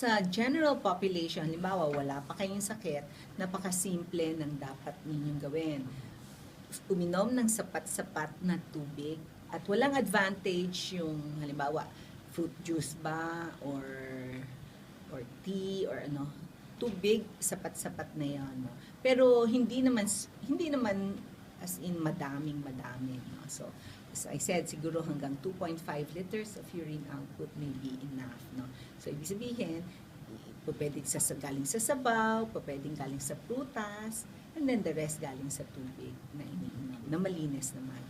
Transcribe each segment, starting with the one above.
sa general population, halimbawa wala pa kayong sakit, napakasimple ng dapat ninyong gawin. Uminom ng sapat-sapat na tubig at walang advantage yung halimbawa fruit juice ba or or tea or ano tubig sapat-sapat na yan no? pero hindi naman hindi naman as in madaming madami no? so as I said siguro hanggang 2.5 liters of urine output may be enough no so ibig sabihin pwedeng sa- galing sa sabaw pwedeng galing sa prutas and then the rest galing sa tubig na iniinom na malinis naman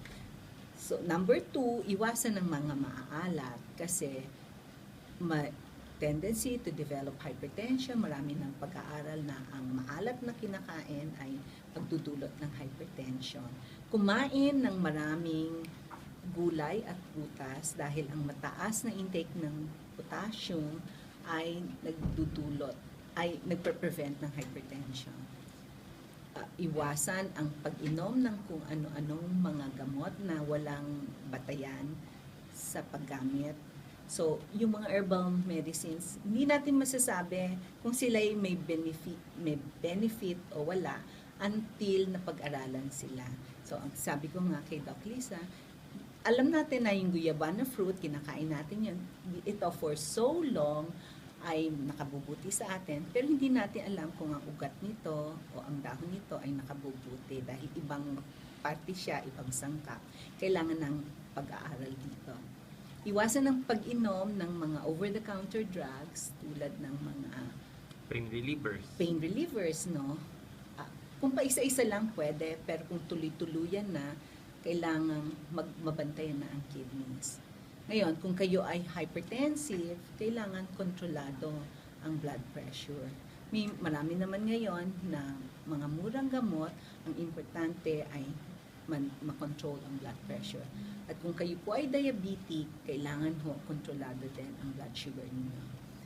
So, number two, iwasan ng mga maaalat kasi ma tendency to develop hypertension. Marami ng pag-aaral na ang maalat na kinakain ay pagdudulot ng hypertension. Kumain ng maraming gulay at prutas dahil ang mataas na intake ng potassium ay nagdudulot, ay nagpe-prevent ng hypertension uh, iwasan ang pag-inom ng kung ano-anong mga gamot na walang batayan sa paggamit. So, yung mga herbal medicines, hindi natin masasabi kung sila ay may benefit, may benefit o wala until na pag-aralan sila. So, ang sabi ko nga kay Doc Lisa, alam natin na yung guyabana fruit, kinakain natin yun. Ito for so long, ay nakabubuti sa atin, pero hindi natin alam kung ang ugat nito o ang dahon nito ay nakabubuti dahil ibang parte siya, ibang sangkap. Kailangan ng pag-aaral dito. Iwasan ng pag-inom ng mga over-the-counter drugs tulad ng mga Pain relievers. pain relievers, no? Ah, kung pa isa-isa lang pwede, pero kung tuloy-tuluyan na, kailangan mag- mabantayan na ang kidneys. Ngayon, kung kayo ay hypertensive, kailangan kontrolado ang blood pressure. May marami naman ngayon na mga murang gamot, ang importante ay man, makontrol ang blood pressure. At kung kayo po ay diabetic, kailangan ho kontrolado din ang blood sugar ninyo.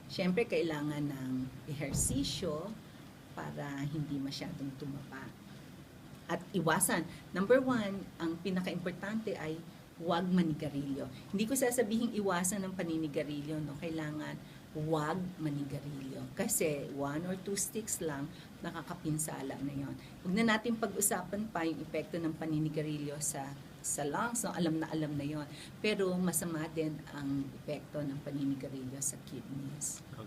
Siyempre, kailangan ng ehersisyo para hindi masyadong tumaba. At iwasan. Number one, ang pinaka-importante ay huwag manigarilyo. Hindi ko sasabihin iwasan ng paninigarilyo, no? Kailangan huwag manigarilyo. Kasi one or two sticks lang, nakakapinsala na yon. Huwag na natin pag-usapan pa yung epekto ng paninigarilyo sa sa lungs, no? alam na alam na yon. Pero masama din ang epekto ng paninigarilyo sa kidneys. Okay.